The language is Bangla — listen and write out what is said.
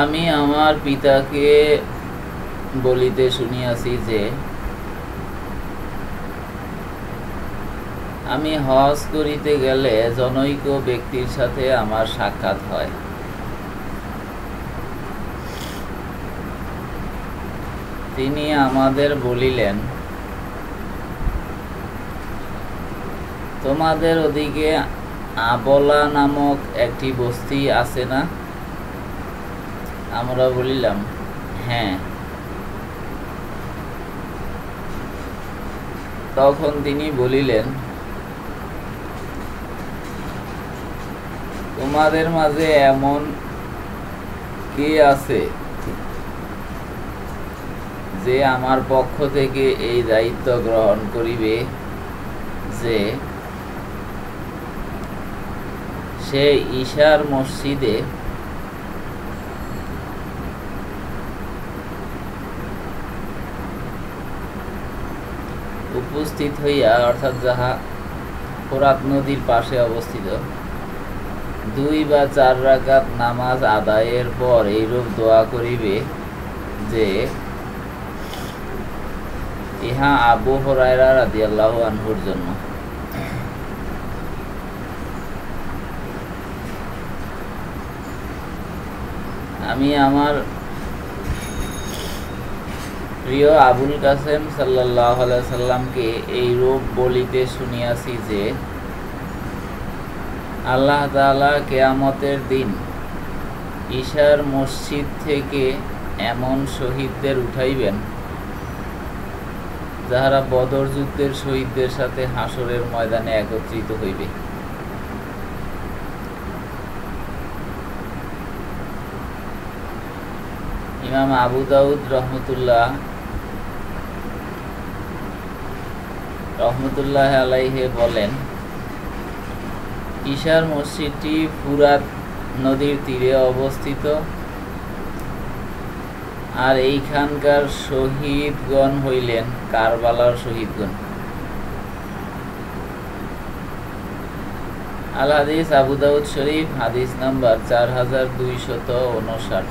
আমি আমার পিতাকে বলিতে শুনিয়াছি যে, আমি হজ করিতে গেলে জনৈক ব্যক্তির সাথে আমার সাক্ষাৎ হয়। তিনি আমাদের বলিলেন, তোমাদের ওদিকে আবলা নামক একটি বস্তি আছে না? আমরা বলিলাম হ্যাঁ। তখন তিনি বলিলেন, তোমাদের মাঝে এমন কে আছে যে আমার পক্ষ থেকে এই দায়িত্ব গ্রহণ করিবে যে সে ঈশার মসজিদে উপস্থিত হইয়া, অর্থাৎ যাহা ফোরাত নদীর পাশে অবস্থিত, দুই বা চার রাকাত নামাজ আদায়ের পর এইরূপ দোয়া করিবে যে, ইহা আবু হরাইরা রাদিয়াল্লাহু আনহুর জন্য। আমি আমার প্রিয় আবুল কাসেম সাল্লাহ সাল্লামকে এই রূপ বলিতে শুনিয়াছি যে, আল্লাহ তালা কেয়ামতের দিন ঈশার মসজিদ থেকে এমন শহীদদের উঠাইবেন, যাহারা বদর যুদ্ধের শহীদদের সাথে হাসরের ময়দানে একত্রিত হইবে। ইমাম আবু দাউদ রহমতুল্লাহ রহমতুল্লাহ আলাইহে বলেন, ঈশার মসজিদটি ফুরাত নদীর তীরে অবস্থিত। আর এইখানকার শহীদগণ হইলেন কারবালার শহীদগণ। আল হাদিস আবু দাউদ শরীফ, হাদিস নাম্বার চার হাজার দুইশত উনষাট।